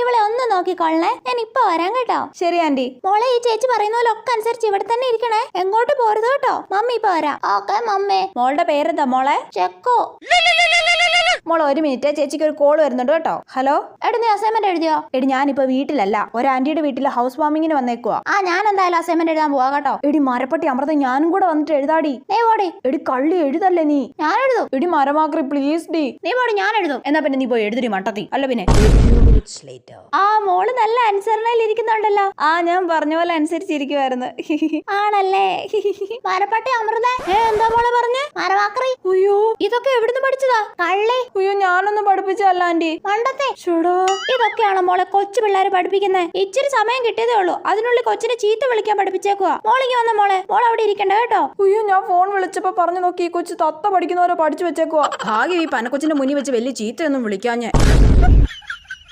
ഇവളെ ഒന്ന് നോക്കിക്കൊള്ളണേ ഞാൻ ഇപ്പൊ വരാം കേട്ടോ. ശരി ആന്റി. മോളെ ഈ ചേച്ചി പറയുന്ന പോലെ ഒക്കെ അനുസരിച്ച് ഇവിടെ തന്നെ ഇരിക്കണേ. എങ്ങോട്ട് പോരുത് കേട്ടോ? മമ്മി ഇപ്പൊ വരാം. ഓക്കെ മമ്മേ. മോളുടെ പേരെന്താ മോളെ? ചെക്കോ. മോളെ ഒരു മിനിറ്റ്. ചേച്ചിക്ക് ഒരു കോൾ വരുന്നുണ്ട് കേട്ടോ. ഹലോ എടി നീ അസൈൻമെന്റ് എഴുതിയോ? എടി ഞാനിപ്പോ വീട്ടിലല്ല. ഒരു ആന്റിയുടെ വീട്ടിൽ ഹൗസ് വാമിങ്ങിന് വന്നേക്കുവാ. ആ ഞാൻ എന്തായാലും അസൈൻമെന്റ് എഴുതാൻ പോവാ കേട്ടോ. എടി മരപ്പട്ടി അമൃത ഞാനും കൂടെ വന്നിട്ട് എഴുതാടി. നീ പോടി. എടി കള്ളി എഴുതല്ലേ നീ? ഞാൻ എഴുതും എടി മരമാക്രി പ്ലീസ് ഡി. നീ പോടി ഞാൻ എഴുതും എന്നാ പിന്നെ നീ പോയി എഴുതി മട്ടത്തി. അല്ല പിന്നെ. ആ മോൾ നല്ല അനുസരണയിൽ ഇരിക്കുന്നുണ്ടല്ലോ. ആ ഞാൻ പറഞ്ഞ പോലെ അനുസരിച്ചിരിക്കുവായിരുന്നു. ആണല്ലേ? മരപ്പട്ടി അമൃത. ഏ എന്താ മോളെ പറഞ്ഞ്? മരമാക്രി. അയ്യോ ഇതൊക്കെ എവിടുന്ന് പഠിച്ചതാ? കള്ളേ. അയ്യോ ഞാനൊന്നും പഠിപ്പിച്ചല്ല ആന്റി. മണ്ടത്തെ ഷുടാ ഇതൊക്കെയാണ് മോളെ കൊച്ചു പിള്ളേരെ പഠിപ്പിക്കുന്നത് ഇച്ചിരി സമയം കിട്ടിയതേ ഉള്ളൂ. അതിനുള്ളിൽ കൊച്ചിനെ ചീത്ത വിളിക്കാൻ പഠിപ്പിച്ചേക്കുക മോളിങ്ങി വന്ന മോളെ. മോൾ അവിടെ ഇരിക്കണ്ട കേട്ടോ? അയ്യോ ഞാൻ ഫോൺ വിളിച്ചപ്പോ പറഞ്ഞു നോക്കി ഈ കൊച്ചു തത്ത പഠിക്കുന്നവരെ പഠിച്ചു വെച്ചേക്കുവാ. ഭാഗ്യം ഈ പനക്കൊച്ചിന്റെ മുന്നിൽ വെച്ച് വലിയ ചീത്തയൊന്നും വിളിക്കാഞ്ഞേ.